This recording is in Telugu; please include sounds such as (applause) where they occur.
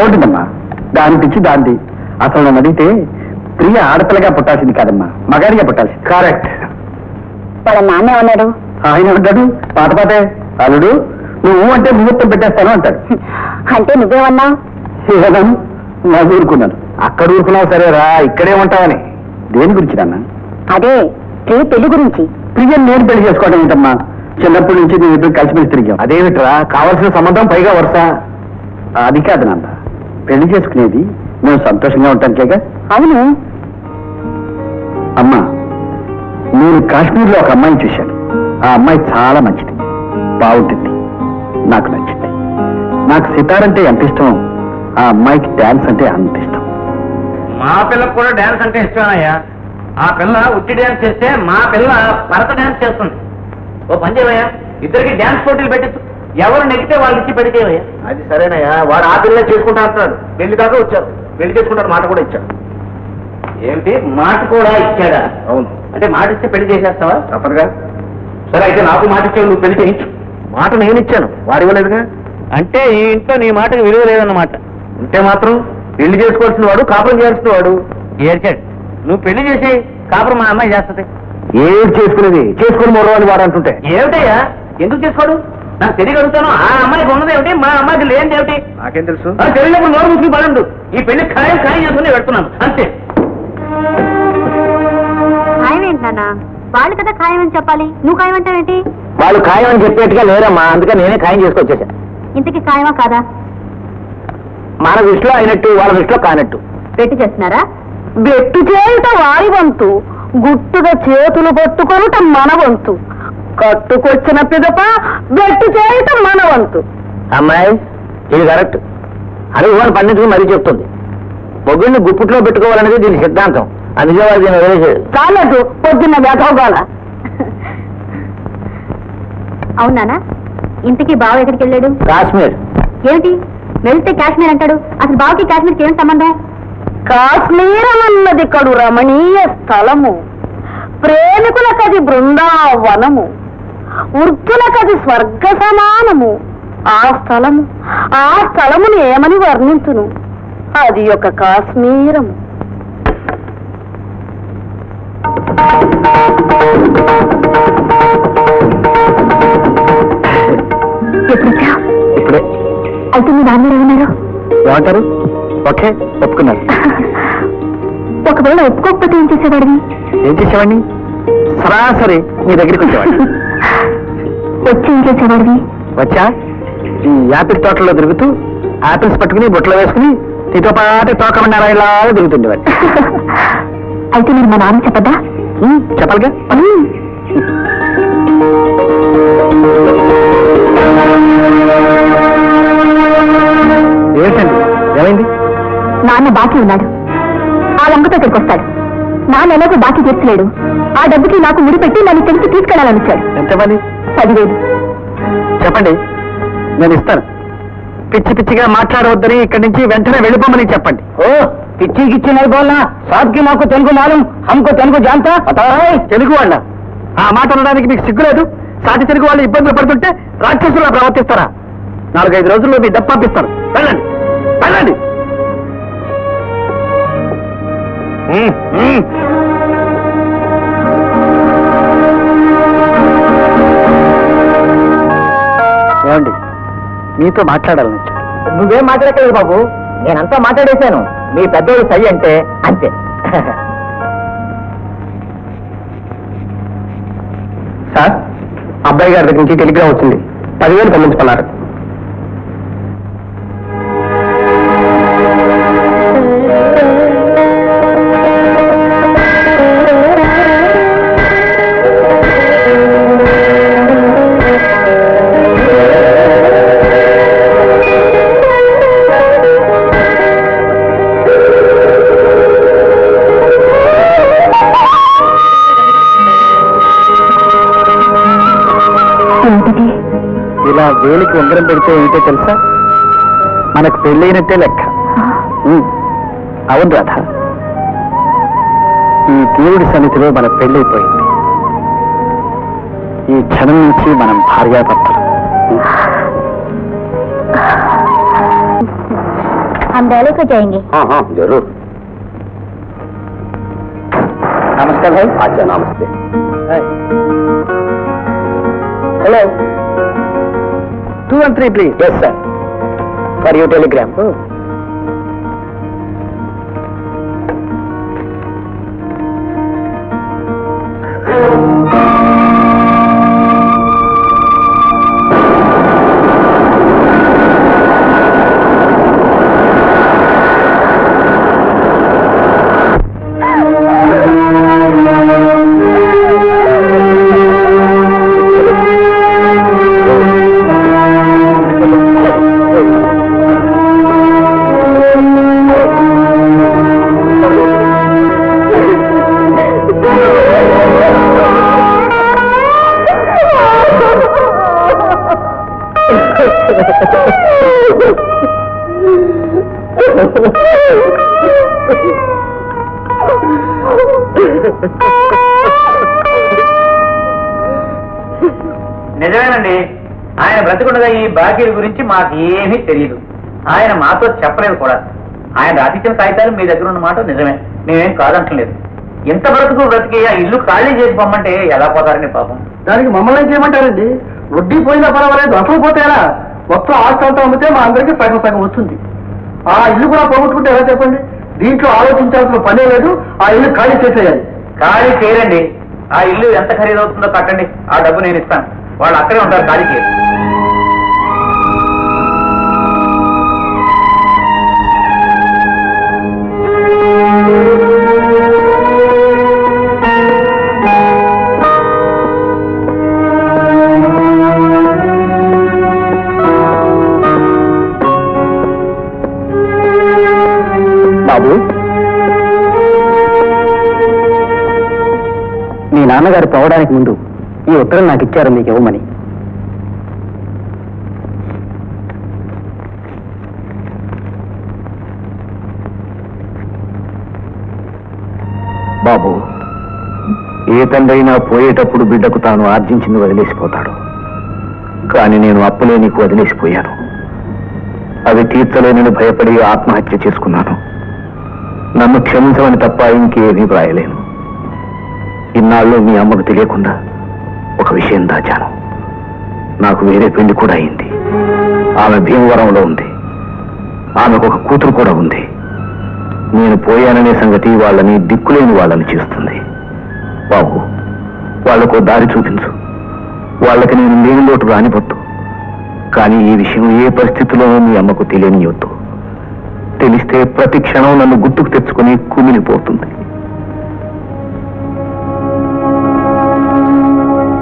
ఏమిటిదమ్మా దాని పిచ్చి దాంది అసలు నన్ను అడిగితే ప్రియ ఆడపిల్లగా పుట్టాల్సింది కాదమ్మా మగాడిగా పుట్టాల్సింది కరెక్ట్ వాళ్ళ నాన్న ఏమన్నాడు ఆయన ఉంటాడు పాత పాతే అల్లుడు నువ్వు అంటే ముహూర్తం పెట్టేస్తాను అంటాడు (laughs) అంటే నువ్వేమన్నా ఏదన్నాను నాకు ఊరుకున్నాను అక్కడ ఊరుకున్నావు సరేరా ఇక్కడే ఉంటావని దేని గురించి నాన్న అదే ప్రియ పెళ్లి గురించి ప్రియ నేను పెళ్లి చేసుకోవడం ఏంటమ్మా చిన్నప్పటి నుంచి నేను ఇద్దరు కలిసిమెలిసి తిరిగాం అదేమిట్రా కావాల్సిన సంబంధం పైగా వరుస అది కాదు నాన్న పెళ్లి చేసుకునేది నువ్వు సంతోషంగా ఉంటానికేగా అవును అమ్మా నేను కాశ్మీర్లో ఒక అమ్మాయిని చూశాను ఆ అమ్మాయి చాలా మంచిది బాగుంటుంది నాకు నచ్చింది నాకు సితారంటే ఎంత ఇష్టం ఆ అమ్మాయికి డాన్స్ అంటే అంత ఇష్టం మా పిల్లకు కూడా డాన్స్ అంటే అయ్యా ఆ పిల్ల ఉట్టి డాన్స్ చేస్తే మా పిల్ల భరత డ్యాన్స్ చేస్తుంది ఓ పని చేయ ఇద్దరికి డాన్స్ పోటీలు పెట్టచ్చు ఎవరు నెగితే వాళ్ళు ఇచ్చి పెడితే అది సరేనయ్యా వాడు ఆ పిల్లలే చేసుకుంటా అంటున్నాడు పెళ్లి దాకా వచ్చారు పెళ్లి చేసుకుంటారు మాట కూడా ఇచ్చాడు ఏంటి మాట కూడా ఇచ్చాడా అవును అంటే మాట ఇస్తే పెళ్లి చేసేస్తావా తప్పదుగా సరే అయితే నాకు మాట ఇచ్చావు నువ్వు పెళ్లి చేయించు మాట నేను ఇచ్చాను వాడు ఇవ్వలేదుగా అంటే ఈ ఇంట్లో నీ మాటకు విలువ లేదన్నమాట ఉంటే మాత్రం పెళ్లి చేసుకోవాల్సిన వాడు కాపురం చేయాల్సిన వాడు ఏడ్చాడు నువ్వు పెళ్లి చేసి కాపురం మా అమ్మాయి చేస్తుంది ఏడు చేసుకునేది చేసుకుని మరో వాడు అంటుంటే ఏమిటయ్యా ఎందుకు చేసుకోడు నాకు తెలియ అడుగుతాను ఆ అమ్మాయికి ఉన్నది ఏమిటి మా అమ్మాయికి లేనిది ఏమిటి నాకేం తెలుసు తెలియనప్పుడు నోరు ముసుకుని పడండు ఈ పెళ్లి ఖాయం ఖాయం చేసుకుని పెడుతున్నాను అంతే ఖాయం ఏంటన్నా వాళ్ళు కదా ఖాయం అని చెప్పాలి నువ్వు ఖాయం అంటావేంటి వాళ్ళు ఖాయం అని చెప్పేట్టుగా లేరమ్మా అందుకని నేనే ఖాయం చేసుకొచ్చేసా ఇంతకీ ఖాయమా కాదా మన దృష్టిలో అయినట్టు వాళ్ళ దృష్టిలో కానట్టు పెట్టి చేస్తున్నారా వెట్టు చేయుట వారి వంతు గుట్టుగా చేతులు పట్టుకొనుట మన వంతు కట్టుకొచ్చిన పిదప గట్టి చేయటం మన వంతు అమ్మాయి ఇది కరెక్ట్ అది ఇవాళ పండించుకుని మరీ చెప్తుంది పొగిడిని గుప్పుట్లో పెట్టుకోవాలనేది దీని సిద్ధాంతం నిజవాది దీని వదిలేసేది చాలదు పొద్దున్న వ్యథోగాల అవునానా ఇంతకీ బావ ఎక్కడికి వెళ్ళాడు కాశ్మీర్ ఏమిటి వెళ్తే కాశ్మీర్ అంటాడు అసలు బావకి కాశ్మీర్కి ఏం సంబంధం కాశ్మీరం అన్నది కడు రమణీయ స్థలము ప్రేమికులకది బృందావనము ఉర్దులకది స్వర్గ సమానము ఆ స్థలము ఆ స్థలమును ఏమని వర్ణించును అది ఒక కాశ్మీరము అయితే మీ ఏమన్నారు ఏమంటారు ఓకే ఒప్పుకున్నారు ఒకవేళ ఒప్పుకోకపోతే ఏం చేసేవాడిని ఏం చేసేవాడిని సరాసరి మీ దగ్గరికి వచ్చేవాడిని (laughs) వచ్చి వచ్చా ఈ యాపిల్ తోటలో తిరుగుతూ యాపిల్స్ పట్టుకుని బొట్టలో వేసుకుని నీతో పాటు తోకమన్నారా ఇలా తిరుగుతుండేవాడు (laughs) అయితే మీరు మా నాన్న చెప్పదా చెప్పాలిగా ఏమైంది నాన్న బాకీ ఉన్నాడు ఆ లంగతో ఇక్కడికి వస్తాడు నా నెలకు బాకీ తీర్చలేడు ఆ డబ్బుకి నాకు ముడిపెట్టి నన్ను తెలిసి తీసుకెళ్లాలని వచ్చాడు ఎంతమని పదివేలు చెప్పండి నేను ఇస్తాను పిచ్చి పిచ్చిగా మాట్లాడవద్దని ఇక్కడి నుంచి వెంటనే వెళ్ళిపోమని చెప్పండి ఓ పిచ్చి గిచ్చి నైబోల్నా సాబ్కి మాకు తెలుగు మాలం హంకు తెలుగు జాంత తెలుగు వాళ్ళ ఆ మాట అనడానికి మీకు సిగ్గులేదు సాటి తెలుగు వాళ్ళు ఇబ్బందులు పడుతుంటే రాక్షసులా ప్రవర్తిస్తారా నాలుగైదు రోజుల్లో మీ డబ్బు పంపిస్తారు వెళ్ళండి వెళ్ళండి మీతో మాట్లాడాలని నువ్వేం మాట్లాడలేదు బాబు నేనంతా మాట్లాడేశాను మీ పెద్దోడు సై అంటే అంతే సార్ అబ్బాయి గారి దగ్గర నుంచి టెలిగ్రామ్ వచ్చింది పదివేలు పంపించుకున్నారు వేలికి ఉంగరం పెడితే ఏంటో తెలుసా మనకు పెళ్ళైనట్టే లెక్క ఉమ్, అవును రాధ ఈ దేవుడి సన్నిధిలో మన పెళ్ళైపోయింది ఈ క్షణం నుంచి మనం భార్యాభర్తలు हम रैली को जाएंगे हाँ हाँ जरूर नमस्कार भाई अच्छा नमस्ते hello 1, 3, please. Yes, sir. For your telegram. Oh. నిజమేనండి ఆయన బ్రతికుండగా ఈ బాకీల గురించి మాకు ఏమీ తెలియదు ఆయన మాతో చెప్పలేదు కూడా ఆయన రాతిచ్చిన కాగితాలు మీ దగ్గర ఉన్న మాట నిజమే మేమేం కాదంటలేదు ఇంత బ్రతుకు బ్రతికేయా ఇల్లు ఖాళీ చేసి పొమ్మంటే ఎలా పోతారని పాపం దానికి మమ్మల్ని చేయమంటారండి వడ్డీ పోయినా పర్వాలేదు అసలు పోతేలా మొత్తం ఆస్తి అంతా అమ్మితే మా అందరికీ సగం సగం వస్తుంది ఆ ఇల్లు కూడా పోగొట్టుకుంటే ఎలా చెప్పండి దీంట్లో ఆలోచించాల్సిన పనే లేదు ఆ ఇల్లు ఖాళీ చేసేయాలి ఖాళీ చేయరండి ఆ ఇల్లు ఎంత ఖరీదవుతుందో కట్టండి ఆ డబ్బు నేను ఇస్తాను వాళ్ళు అక్కడే ఉంటారు ఖాళీ చేయండి నాన్నగారు పోవడానికి ముందు ఈ ఉత్తరం నాకు ఇచ్చారు మీకు ఇవ్వమని బాబు ఏ తండ్రైనా పోయేటప్పుడు బిడ్డకు తాను ఆర్జించింది వదిలేసిపోతాడు కానీ నేను అప్పులే నీకు వదిలేసిపోయాను అవి తీర్చలేనని భయపడి ఆత్మహత్య చేసుకున్నాను నన్ను క్షమించమని తప్ప ఇంకేమీ వ్రాయలేను ఇన్నాళ్ళు మీ అమ్మకు తెలియకుండా ఒక విషయం దాచాను నాకు వేరే పెళ్లి కూడా అయింది ఆమె భీమవరంలో ఉంది ఆమెకు ఒక కూతురు కూడా ఉంది నేను పోయాననే సంగతి వాళ్ళని దిక్కులేని వాళ్ళని చేస్తుంది బాబు వాళ్ళకు దారి చూపించు వాళ్ళకి నేను లేని లోటు రానిపోతు కానీ ఈ విషయం ఏ పరిస్థితుల్లోనూ మీ అమ్మకు తెలియనియొద్దు తెలిస్తే ప్రతి క్షణం నన్ను గుర్తుకు తెచ్చుకొని కుమిలిపోతుంది